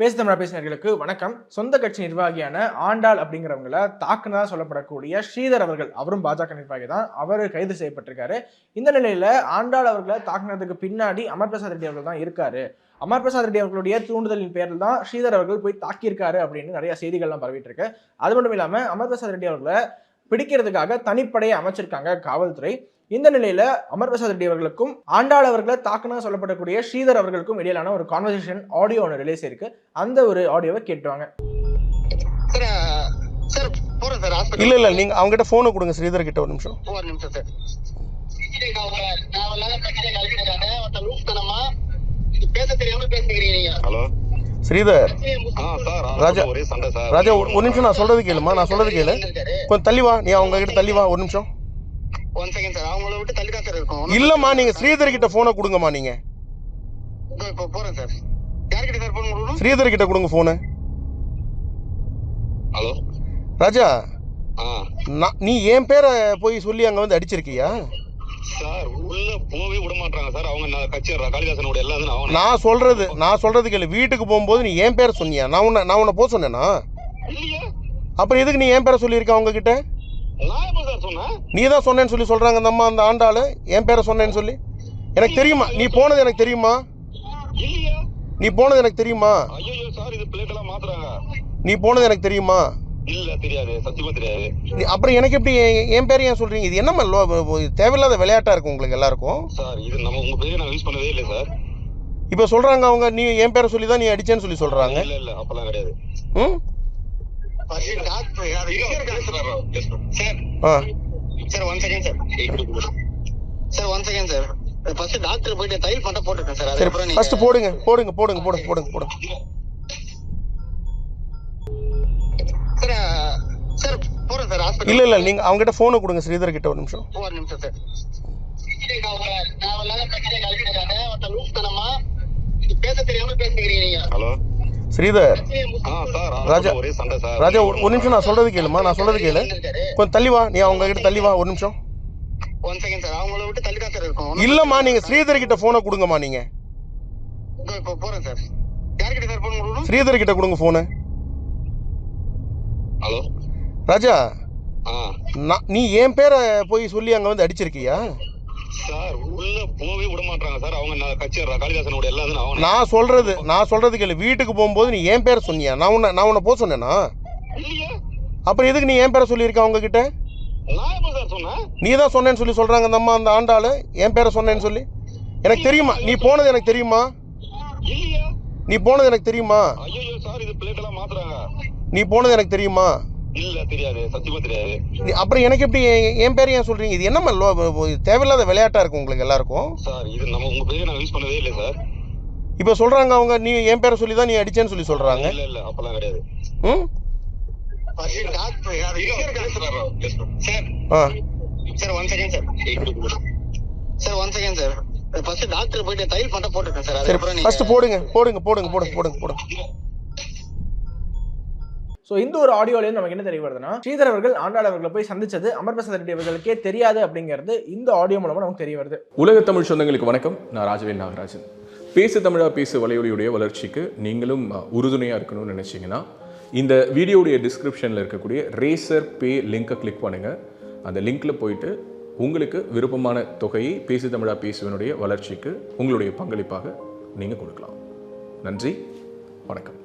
பேசு தமிழா பேசினர்களுக்கு வணக்கம். சொந்த கட்சி நிர்வாகியான ஆண்டாள் அப்படிங்கிறவங்கள தாக்குனதா சொல்லப்படக்கூடிய ஸ்ரீதர் அவர்கள் அவரும் பாஜக நிர்வாகி தான். அவர் கைது செய்யப்பட்டிருக்காரு. இந்த நிலையில ஆண்டாள் அவர்களை தாக்குனதுக்கு பின்னாடி அமர் பிரசாத் ரெட்டி அவர்கள் தான் இருக்காரு. அமர் பிரசாத் ரெட்டி அவர்களுடைய தூண்டுதலின் பேரில் தான் ஸ்ரீதர் அவர்கள் போய் தாக்கியிருக்காரு அப்படின்னு நிறைய செய்திகள்லாம் பரவிட்டு இருக்கு. அது மட்டும் இல்லாமல் அமர் பிரசாத் ரெட்டி அவர்களை பிடிக்கிறதுக்காக தனிப்படையை அமைச்சிருக்காங்க காவல்துறை. இந்த நிலையில அமர் பிரசாத் ரெட்டி அவர்களுக்கும் ஆண்டாள் அவர்களை தாக்குனா சொல்லப்படக்கூடிய ஸ்ரீதர் அவர்களுக்கும் இடையிலான ஒரு கான்வர்சேஷன் ஆடியோ ஒன்று ரிலீஸ் இருக்கு அந்த ஒரு ஆடியோவை கேட்டுவாங்க. சார் சார் போறேன் சார் ஹாஸ்பிட்டல் இல்ல இல்ல நீங்க அவங்க கிட்ட போனை கொடுங்க ஸ்ரீதர் கிட்ட ஒரு நிமிஷம். ஒரு நிமிஷம் சார். ஹலோ. ஸ்ரீதர். ஆ சார் ராஜா. ஒரே சண்டை சார். ராஜா ஒரு ஒரு நிமிஷம் நான் சொல்றது கேளுமா? நான் சொல்றது கேளு. கொஞ்சம் தள்ளி வா நீ அவங்க கிட்ட தள்ளி வா ஒரு நிமிஷம். ஒன் செகண்ட் சார் அவங்கள விட்டு தள்ளி தான் சார் இருக்கும் இல்லம்மா நீங்க ஸ்ரீதர் கிட்ட போனை கொடுங்கம்மா நீங்க. இப்போ போறேன் சார் யார்கிட்ட சார் போன் கொடுக்கணும்? ஸ்ரீதர் கிட்ட கொடுங்க போனு ஹலோ ராஜா நீ என் பேரை போய் சொல்லி அங்க வந்து அடிச்சிருக்கியா? சார் உள்ள போவே விட மாட்டாங்க சார் அவங்க நான் கட்சி காளிதாசனோட எல்லாம் வந்து அவங்க? நான் சொல்றது நான் சொல்றது கேளு. வீட்டுக்கு போகும்போது நீ என் பேரை சொன்னியா? நான் உன்னை நான் உன்னை போக சொன்னேனா? இல்லையே. அப்புறம் எதுக்கு நீ என் பேரை சொல்லியிருக்க அவங்க கிட்ட நீ தான் சொன்னேன்னு சொல்லி சொல்றாங்க அந்த அம்மா அந்த ஆண்டாளு. என் பேரை சொன்னேன்னு சொல்லி. எனக்கு தெரியுமா? நீ போனது எனக்கு தெரியுமா? நீ போனது எனக்கு தெரியுமா? நீ போனது எனக்கு தெரியுமா? இல்ல தெரியாது. சத்தியமா தெரியாது. நீ அப்புறம் எனக்கு எப்படி என் பேர் ஏன் சொல்றீங்க? இது என்னம்மா லோ தேவையில்லாத விளையாட்டா இருக்கும் உங்களுக்கு எல்லாருக்கும்? சார் இது நம்ம உங்க பேரை நான் யூஸ் பண்ணதே இல்லை சார் இப்போ சொல்றாங்க அவங்க நீ என் பேரை சொல்லி தான் நீ அடிச்சேன்னு சொல்லி சொல்றாங்க. இல்ல இல்ல அப்பெல்லாம் கிடையாது. ம் ஃபர்ஸ்ட் டாக்டர் அது எங்க இருக்காங்க sir one second sir sir one second sir first doctor போயிட்டு தையல் பண்ண போட்டுருக்கேன் சார் சரி அதுக்கப்புறம் ஃபர்ஸ்ட் போடுங்க போடுங்க போடுங்க போடுங்க போடுங்க போடுங்க சார் சார் போறேன் சார் ஹாஸ்பிட்டல் இல்ல இல்ல நீங்க அவங்க கிட்ட போனை கொடுங்க ஸ்ரீதர் கிட்ட ஒரு நிமிஷம். ஒரு நிமிஷம் சார் நான் பிரச்சனை கழிக்கிறாங்க ஒருத்தன் லூஸ் தனமா இது பேச தெரியாம பேசுகிறீங்க நீங்க. ஹலோ? ஸ்ரீதர். ராஜா. ராஜா ஒரு நிமிஷம் நான் சொல்றது கேளுமா நான் சொல்றது கேளு. கொஞ்சம் தள்ளி வா நீ அவங்க கிட்ட தள்ளி வா ஒரு நிமிஷம். ஒன் செகண்ட் சார் அவங்கள விட்டு தள்ளி தான் சார் இருக்கும். இல்லம்மா நீங்க ஸ்ரீதர் கிட்ட போனை கொடுங்கம்மா நீங்க. இப்போ போறேன் சார் யார்கிட்ட சார் போன் கொடுக்கணும்? ஸ்ரீதர் கிட்ட கொடுங்க போனு ஹலோ ராஜா நீ என் பேரை போய் சொல்லி அங்க வந்து அடிச்சிருக்கியா? சார் உள்ள போவே விட மாட்டாங்க சார். அவங்க நான் கட்சி காளிதாசனோட எல்லாம் வந்து அவங்க. நான் சொல்றது நான் சொல்றது கேளு. வீட்டுக்கு போகும்போது நீ என் பேரை சொன்னியா? நான் உன்னை நான் உன்னை போக சொன்னேனா? அப்புறம் எதுக்கு நீ என் பேரை சொல்லியிருக்க அவங்க கிட்ட நீ தான் சொன்னேன்னு சொல்லி சொல்றாங்க அந்த அம்மா அந்த ஆண்டாளு. என் பேரை சொன்னேன்னு சொல்லி. எனக்கு தெரியுமா? நீ போனது எனக்கு தெரியுமா? நீ போனது எனக்கு தெரியுமா? நீ போனது எனக்கு தெரியுமா? இல்ல தெரியாது. சத்தியமா தெரியாது. அப்புறம் எனக்கு எப்படி என் பேர் ஏன் சொல்றீங்க? இது என்னம்மா லோ தேவையில்லாத விளையாட்டா இருக்கும் உங்களுக்கு எல்லாருக்கும்? சார் இது நம்ம உங்க பேரை நான் யூஸ் பண்ணதே இல்லை சார். இப்போ சொல்றாங்க அவங்க நீ என் பேரை சொல்லி தான் நீ அடிச்சேன்னு சொல்லி சொல்றாங்க. இல்ல இல்ல அப்பெல்லாம் கிடையாது. ம்? Sir one second sir sir one second sir first doctor போயிட்டு தையல் பண்ண போட்டுருக்கேன் சார் ஃபர்ஸ்ட் போடுங்க போடுங்க போடுங்க போடுங்க போடுங்க போடுங்க. ஸோ இந்த ஒரு ஆடியோலேருந்து நமக்கு என்ன தெரிய வருதுன்னா ஸ்ரீதர் அவர்கள் ஆண்டாள் அவர்களை போய் சந்திச்சது அமர் பிரசாத் ரெட்டி அவர்களுக்கே தெரியாது அப்படிங்கிறது இந்த ஆடியோ மூலமாக நமக்கு தெரிய வருது. உலக தமிழ் சொந்தங்களுக்கு வணக்கம். நான் ராஜவேல் நாகராஜன். பேசு தமிழா பேசு வலையொலியுடைய வளர்ச்சிக்கு நீங்களும் உறுதுணையாக இருக்கணும்னு நினச்சிங்கன்னா இந்த வீடியோடைய டிஸ்கிரிப்ஷனில் இருக்கக்கூடிய ரேசர் பே லிங்க்கை கிளிக் பண்ணுங்கள் அந்த லிங்கில் போயிட்டு உங்களுக்கு விருப்பமான தொகையை பேசு தமிழா பேசுவனுடைய வளர்ச்சிக்கு உங்களுடைய பங்களிப்பாக நீங்கள் கொடுக்கலாம். நன்றி. வணக்கம்.